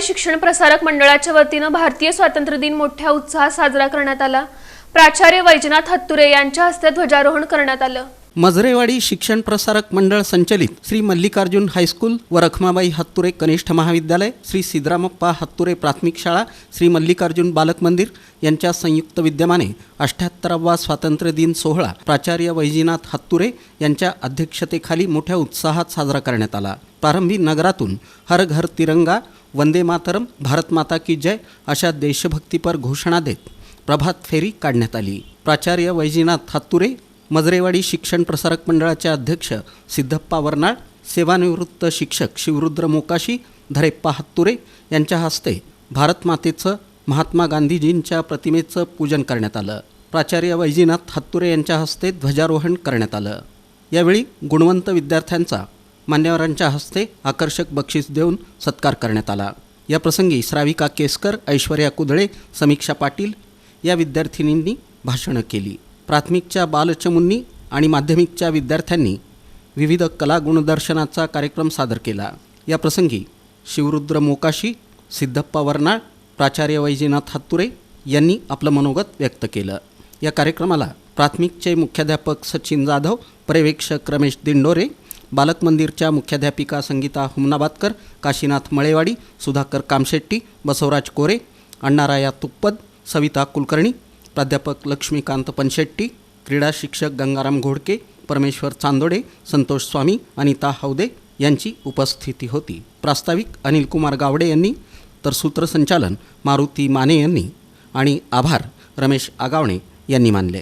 मजरेवाडी शिक्षण प्रसारक मंडळाच्या वतीनं भारतीय स्वातंत्र्य दिन मोठ्या उत्साहात साजरा करण्यात आला. प्राचार्य वैजनाथ हत्तुरे यांच्या हस्ते ध्वजारोहण करण्यात आलं. मजरेवाडी शिक्षण प्रसारक मंडळ संचलित श्री मल्लिकार्जुन हायस्कूल व रखमाबाई हत्तुरे कनिष्ठ महाविद्यालय श्री सिद्धरामप्पा हत्तुरे प्राथमिक शाळा श्री मल्लिकार्जुन बालक मंदिर यांच्या संयुक्त विद्यमाने अठ्ठ्याहत्तरावा स्वातंत्र्य दिन सोहळा प्राचार्य वैजीनाथ हत्तुरे यांच्या अध्यक्षतेखाली मोठ्या उत्साहात साजरा करण्यात आला. प्रारंभी नगरातून हर घर तिरंगा वंदे मातरम भारत माता की जय अशा देशभक्तीपर घोषणा देत प्रभात फेरी काढण्यात आली. प्राचार्य वैजीनाथ हत्तुरे मजरेवाडी शिक्षण प्रसारक मंडळाचे अध्यक्ष सिद्धप्पा वर्नाळ सेवानिवृत्त शिक्षक शिवरुद्र मोकाशी धरेप्पा हत्तुरे यांच्या हस्ते भारत मातेचं महात्मा गांधीजींच्या प्रतिमेचं पूजन करण्यात आलं. प्राचार्य वैजीनाथ हत्तुरे यांच्या हस्ते ध्वजारोहण करण्यात आलं. यावेळी गुणवंत विद्यार्थ्यांचा मान्यवरांच्या हस्ते आकर्षक बक्षीस देऊन सत्कार करण्यात आला. या प्रसंगी श्राविका केसकर ऐश्वर्या कुदळे समीक्षा पाटील या विद्यार्थिनींनी भाषणं केली. प्राथमिकच्या बालचमुंनी आणि माध्यमिकच्या विद्यार्थ्यांनी विविध कला गुणदर्शनाचा कार्यक्रम सादर केला. या प्रसंगी शिवरुद्र मोकाशी सिद्धप्पा वर्नाळ प्राचार्य वैजनाथ हत्तुरे यांनी आपलं मनोगत व्यक्त केलं. या कार्यक्रमाला प्राथमिकचे मुख्याध्यापक सचिन जाधव पर्यवेक्षक रमेश दिंडोरे बालक मंदिरच्या मुख्याध्यापिका संगीता हुमनाबादकर काशीनाथ मळेवाडी सुधाकर कामशेट्टी बसवराज कोरे अण्णाराया तुप्पद सविता कुलकर्णी प्राध्यापक लक्ष्मीकांत पनशेट्टी क्रीडा शिक्षक गंगाराम घोडके परमेश्वर चांदोडे संतोष स्वामी अनिता हौदे यांची उपस्थिती होती. प्रास्ताविक अनिलकुमार गावडे यांनी तर सूत्रसंचालन मारुती माने यांनी आणि आभार रमेश आगावणे यांनी मानले.